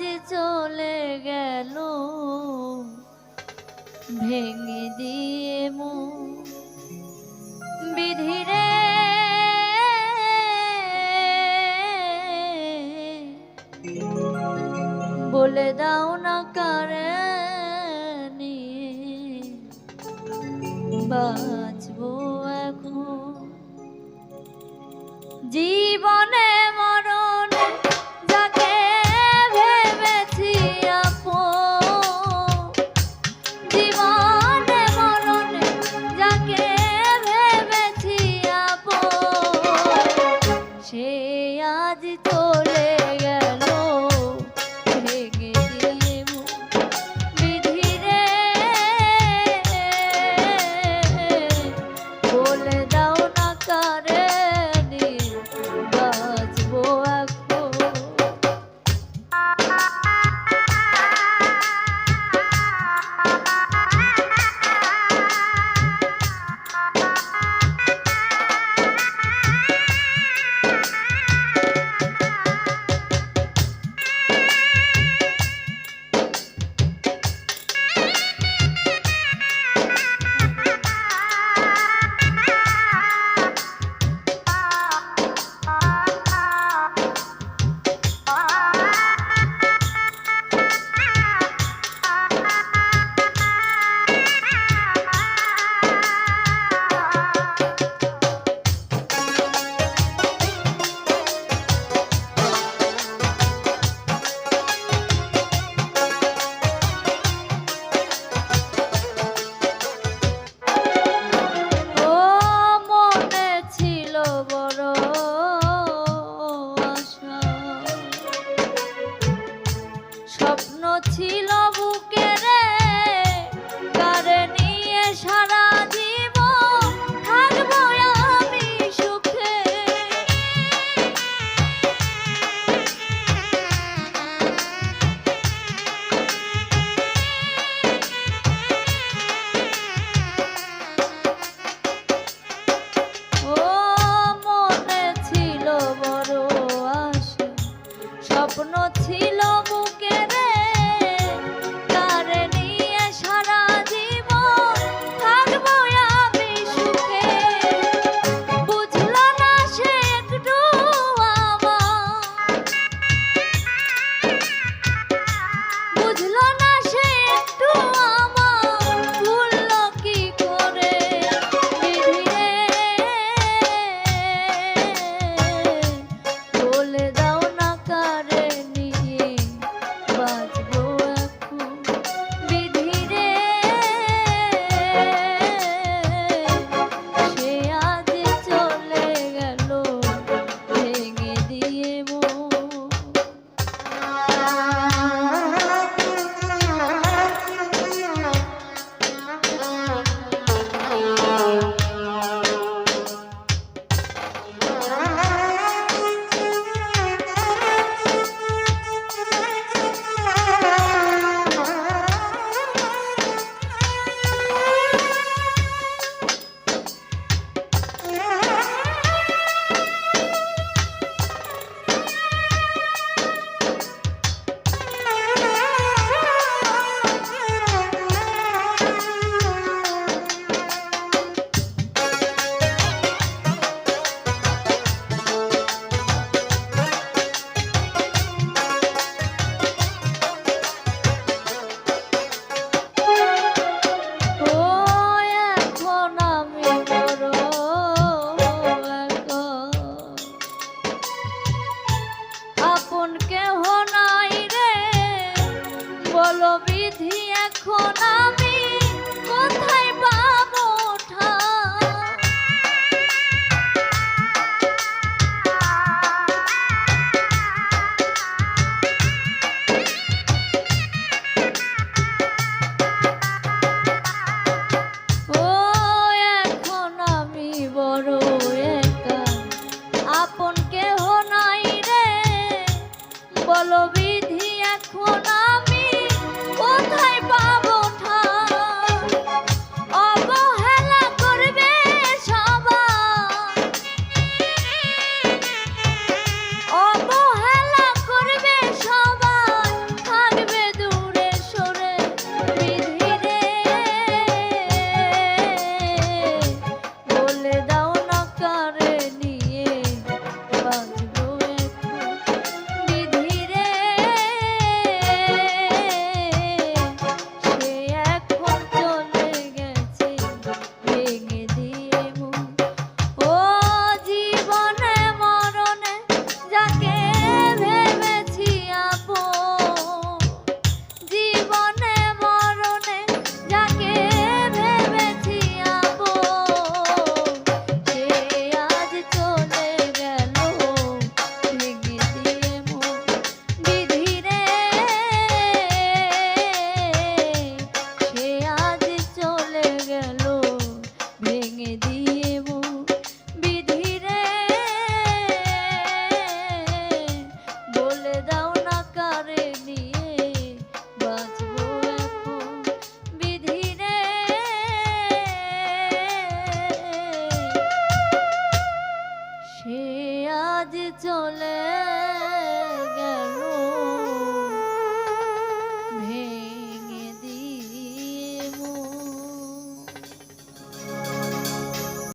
আজ চলে গেল। ভেঙে দিয়ে মু বিধিরে বলে দাও না কারে বাঁচব এখন। জীবনে বিধি এখন আমি আজ চলে